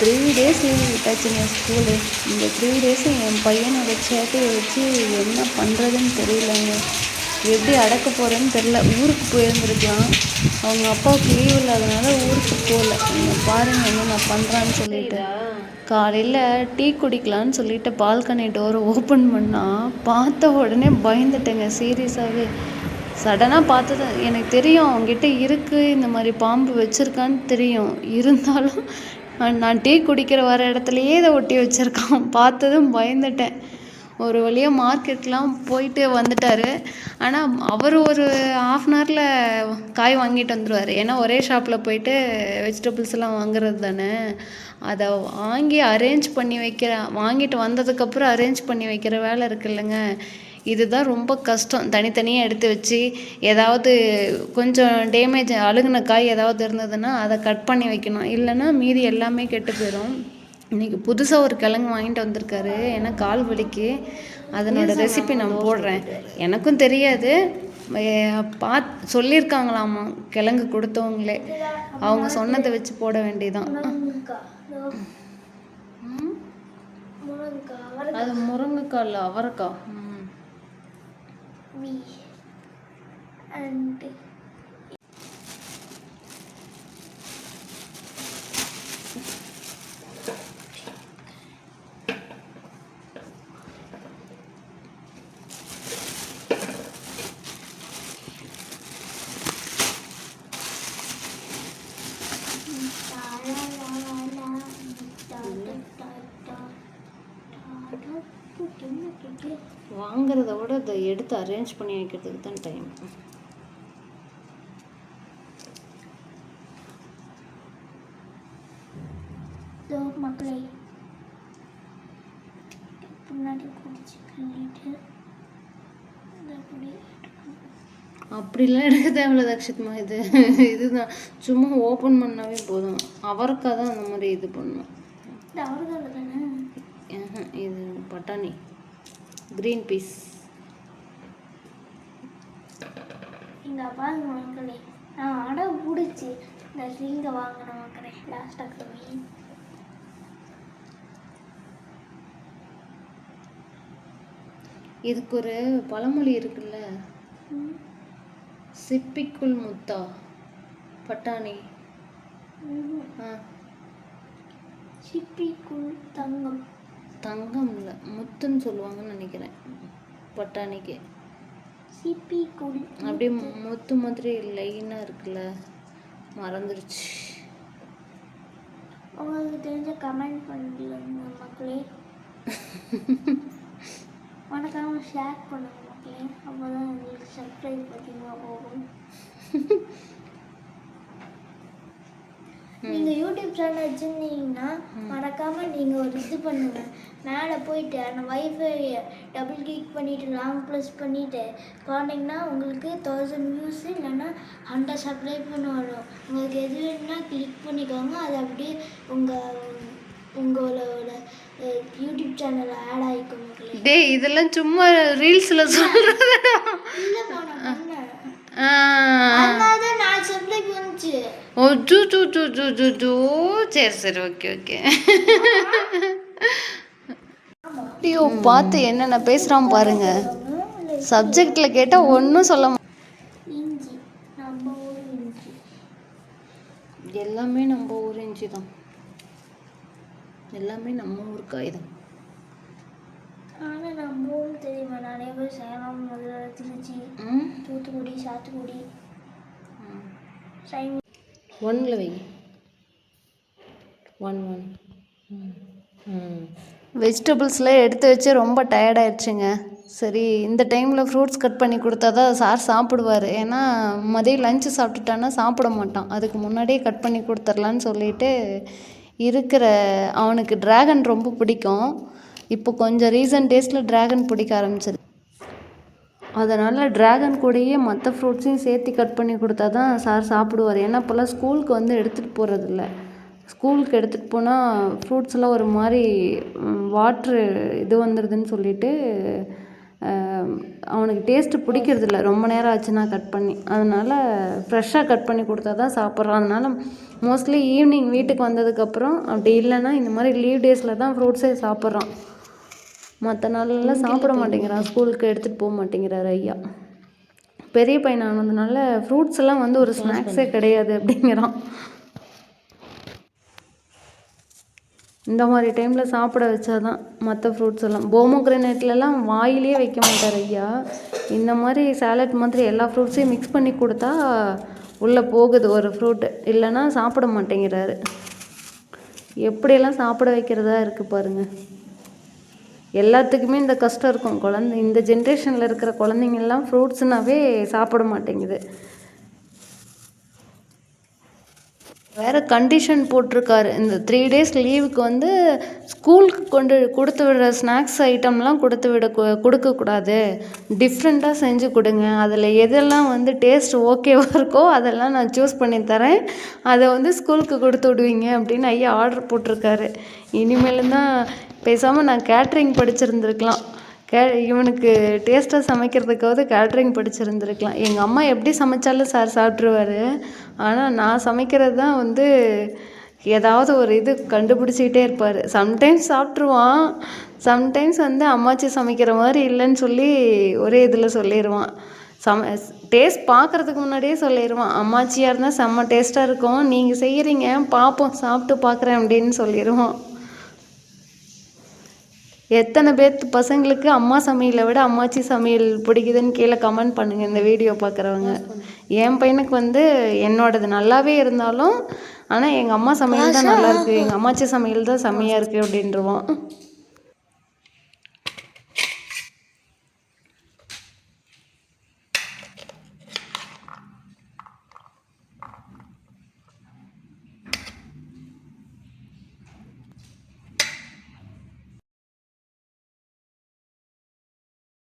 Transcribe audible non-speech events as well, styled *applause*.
Three days leave விட்டாச்சுங்க school இந்த three டேஸும் என் பையனோட சேட்டையை வச்சு என்ன பண்ணுறதுன்னு தெரியலங்க. எப்படி அடக்க போகிறேன்னு தெரில ஊருக்கு போயிருந்துருக்கலாம் அவங்க அப்பாவுக்கு லீவ் இல்லாதனால ஊருக்கு போகல. நீங்கள் பாருங்கள் என்ன நான் பண்ணுறான்னு சொல்லிட்டு. காலையில் டீ குடிக்கலான்னு சொல்லிட்டு பால்கனி டோரை ஓப்பன் பண்ணால் பார்த்த உடனே பயந்துட்டேங்க. சீரியஸாகவே சடனாக பார்த்தது எனக்கு தெரியும் அவங்ககிட்ட இருக்குது இந்த மாதிரி பாம்பு வச்சுருக்கான்னு தெரியும். இருந்தாலும் நான் டீ குடிக்கிற வர இடத்துலையே இதை ஒட்டி வச்சுருக்கான். பார்த்ததும் பயந்துட்டேன். ஒரு வழியாக மார்க்கெட்லாம் போயிட்டு வந்துட்டார். ஆனால் அவர் ஒரு ஆஃப் அன் ஹவரில் காய் வாங்கிட்டு வந்துடுவார் ஏன்னா ஒரே ஷாப்பில் போயிட்டு வெஜிடபிள்ஸ் எல்லாம் வாங்குறது தானே. அதை வாங்கி அரேஞ்ச் பண்ணி வைக்கிற வாங்கிட்டு வந்ததுக்கப்புறம் அரேஞ்ச் பண்ணி வைக்கிற வேலை இருக்குல்லங்க இதுதான் ரொம்ப கஷ்டம். தனித்தனியாக எடுத்து வச்சு ஏதாவது கொஞ்சம் டேமேஜ் அழுகுன காய் ஏதாவது இருந்ததுன்னா அதை கட் பண்ணி வைக்கணும். இல்லைன்னா மீதி எல்லாமே கெட்டு போயிடும் இன்றைக்கி புதுசாக ஒரு கிழங்கு வாங்கிட்டு வந்திருக்காரு. ஏன்னா கால் வலிக்கு. அதனோட ரெசிபி நான் போடுறேன். எனக்கும் தெரியாது. பாத் சொல்லியிருக்காங்களாமா கிழங்கு கொடுத்தவங்களே. அவங்க சொன்னதை வச்சு போட வேண்டியதான் அது முருங்கைக்காய் இல்லை அவரைக்காய் Me and Thank. வாங்குறத விட அதை எடுத்து அரேஞ்ச் பண்ணி வைக்கிறதுக்கு தான் டைம் மக்களே முன்னாடி குடிச்சு அப்படிலாம் எடுக்க தேவையில்ல தக்ஷித்மா. இது இதுதான். சும்மா ஓப்பன் பண்ணாவே போதும். அவரைக்காய் தான் அந்த மாதிரி இது பண்ணும். அவர்கள் தானே? இது பட்டாணி. க்ரீன் பீஸ் இங்க பாருங்க மக்களே நான் அடம் பிடிச்சி இந்த ரிங்கை வாங்கின மக்களே லாஸ்டாக கம்மி இதுக்கு ஒரு பழமொழி இருக்குல்ல? சிப்பிக்குள் முத்தா. பட்டாணி. ஆ. சிப்பிக்குள் தங்கம். தங்கம் இல்லை முத்துன்னு சொல்லுவாங்கன்னு நினைக்கிறேன். பட்டாணிக்கு சிப்பிக்குள் அப்படியே முத்து மாதிரி லைனாக இருக்குல்ல மறந்துடுச்சு உங்களுக்கு தெரிஞ்ச கமெண்ட் *laughs* பண்ணுங்க மக்களே. மறக்காம ஷேர் பண்ணுங்க மக்களே. அப்போதான் உங்களுக்கு சர்ப்ரைஸ் அதிகமாக போகும். *laughs* நீங்க யூடியூப் சேனல் வச்சிருந்தீங்கன்னா மறக்காம நீங்க ஒரு இது பண்ணுங்க. மேலே போயிட்டு அந்த வைஃபை டபுள் கிளிக் பண்ணிட்டு லாங் ப்ளஸ் பண்ணிட்டு போனீங்கன்னா உங்களுக்கு தௌசண்ட் வியூஸ் இல்லைன்னா ஹண்ட்ரட் சப்ஸ்கிரைப்னு வரும். உங்களுக்கு எது வேணும்னா கிளிக் பண்ணிக்கோங்க. அது அப்படியே உங்க உங்களோட யூடியூப் சேனலில் ஆட் ஆகிக்கும் டேய் இதெல்லாம் சும்மா ரீல்ஸில் சொல்கிறதா இல்லைம்மா நான் நான் சப்ஸ்கிரைப் வந்துச்சு ஓ ஜூ ஜூ ஜூ ஜூ ஜூ ஜூ சரி சரி ஓகே ஓகே. வீடியோ பார்த்து என்னென்ன பேசுகிறான் பாருங்க. சப்ஜெக்டில் கேட்டால் ஒன்றும் சொல்ல மா- இஞ்சி. நம்ம ஊர் இஞ்சி. எல்லாமே நம்ம ஊர் இஞ்சி தான். எல்லாமே நம்ம ஊர் காய் தான். ஆனால் நம்ம ஊர் தெரியுமா? நிறைய பேர் சேலம் மதுரை திருச்சி ம்? தூத்துக்குடி சாத்துக்குடி. சைன் ஒன்னில் வை. One one. வெஜிடபிள்ஸ்லாம் எடுத்து வச்சு ரொம்ப டயர்டாயிடுச்சுங்க சரி இந்த டைமில் ஃப்ரூட்ஸ் கட் பண்ணி கொடுத்தா தான் சார் சாப்பிடுவார். ஏன்னா மதியம் லஞ்சு சாப்பிட்டுட்டான்னா சாப்பிட மாட்டான். அதுக்கு முன்னாடியே கட் பண்ணி கொடுத்துர்லான்னு சொல்லிட்டு இருக்கிற அவனுக்கு டிராகன் ரொம்ப பிடிக்கும். இப்போ கொஞ்சம் ரீசன்ட் டேஸில் டிராகன் பிடிக்க ஆரம்பிச்சிது அதனால் டிராகன் கூடயே மற்ற ஃப்ரூட்ஸையும் சேர்த்து கட் பண்ணி கொடுத்தா தான் சார் சாப்பிடுவார். ஏன்னா இப்போல்லாம் ஸ்கூலுக்கு வந்து எடுத்துகிட்டு போகிறதில்ல ஸ்கூலுக்கு எடுத்துகிட்டு போனால் ஃப்ரூட்ஸ்லாம் ஒரு மாதிரி வாட்ரு இது வந்துடுதுன்னு சொல்லிட்டு அவனுக்கு டேஸ்ட்டு பிடிக்கிறதில்ல. ரொம்ப நேரம் ஆச்சுன்னா கட் பண்ணி. அதனால் ஃப்ரெஷ்ஷாக கட் பண்ணி கொடுத்தா தான் சாப்பிட்றான். அதனால் மோஸ்ட்லி ஈவினிங் வீட்டுக்கு வந்ததுக்கப்புறம் அப்படி இல்லைன்னா இந்த மாதிரி லீவ் டேஸில் தான் ஃப்ரூட்ஸே சாப்பிட்றான். மற்ற நாளெல்லாம் சாப்பிட மாட்டேங்கிறான் ஸ்கூலுக்கு எடுத்துகிட்டு போக மாட்டேங்கிறாரு ஐயா. பெரிய பையன் ஆனதுனால ஃப்ரூட்ஸ் எல்லாம் வந்து ஒரு ஸ்நாக்ஸே கிடையாது அப்படிங்கிறான். இந்த மாதிரி டைமில் சாப்பிட வச்சாதான் மற்ற ஃப்ரூட்ஸ் எல்லாம். போமோக்ரனேட்லலாம் வாயிலே வைக்க மாட்டார் ஐயா. இந்த மாதிரி சாலட் மாதிரி எல்லா ஃப்ரூட்ஸையும் மிக்ஸ் பண்ணி கொடுத்தா உள்ளே போகுது ஒரு ஃப்ரூட்டு இல்லைன்னா சாப்பிட மாட்டேங்கிறாரு. எப்படியெல்லாம் சாப்பிட வைக்கிறதா இருக்குது பாருங்கள் எல்லாத்துக்குமே இந்த கஷ்டம் இருக்கும். குழந்தை இந்த ஜென்ரேஷனில் இருக்கிற குழந்தைங்கள்லாம் ஃப்ரூட்ஸுனாவே சாப்பிட மாட்டேங்குது. வேறு கண்டிஷன் போட்டிருக்காரு. இந்த த்ரீ டேஸ் லீவுக்கு வந்து ஸ்கூலுக்கு கொண்டு கொடுத்து விடுற ஸ்நாக்ஸ் ஐட்டம்லாம் கொடுத்து விட கொடுக்கக்கூடாது டிஃப்ரெண்ட்டாக செஞ்சு கொடுங்க. அதில் எதெல்லாம் வந்து டேஸ்ட் ஓகேவாக இருக்கோ அதெல்லாம் நான் சூஸ் பண்ணி தரேன். அதை வந்து ஸ்கூலுக்கு கொடுத்து விடுவீங்க அப்படின்னு ஐயா ஆர்டர் போட்டிருக்காரு. இனிமேலும் தான் பேசாமல் நான் கேட்ரிங் படிச்சிருந்துருக்கலாம். கே இவனுக்கு டேஸ்ட்டாக சமைக்கிறதுக்காவது கேட்ரிங் படிச்சிருந்துருக்கலாம். எங்கள் அம்மா எப்படி சமைச்சாலும் சார் சாப்பிட்ருவாரு ஆனால் நான் சமைக்கிறது தான் வந்து ஏதாவது ஒரு இது கண்டுபிடிச்சிக்கிட்டே இருப்பார். சம்டைம்ஸ் சாப்பிட்ருவான் சம்டைம்ஸ் வந்து அம்மாச்சி சமைக்கிற மாதிரி இல்லைன்னு சொல்லி ஒரே இதில் சொல்லிடுவான் சம டேஸ்ட் பார்க்குறதுக்கு முன்னாடியே சொல்லிடுவான் அம்மாச்சியாக இருந்தால் செம்ம டேஸ்ட்டாக இருக்கும். நீங்கள் செய்கிறீங்க பார்ப்போம் சாப்பிட்டு பார்க்குறேன் அப்படின்னு சொல்லிடுவான் எத்தனை பேர்த்து பசங்களுக்கு அம்மா சமையலை விட அம்மாச்சி சமையல் பிடிக்குதுன்னு கீழே கமெண்ட் பண்ணுங்கள் இந்த வீடியோ பார்க்குறவங்க. என் பையனுக்கு வந்து என்னோடது நல்லாவே இருந்தாலும் ஆனால் எங்கள் அம்மா சமையல் தான் நல்லா இருக்குது எங்கள் அம்மாச்சி சமையல் தான் செம்மையாக இருக்குது அப்படின்றவான்.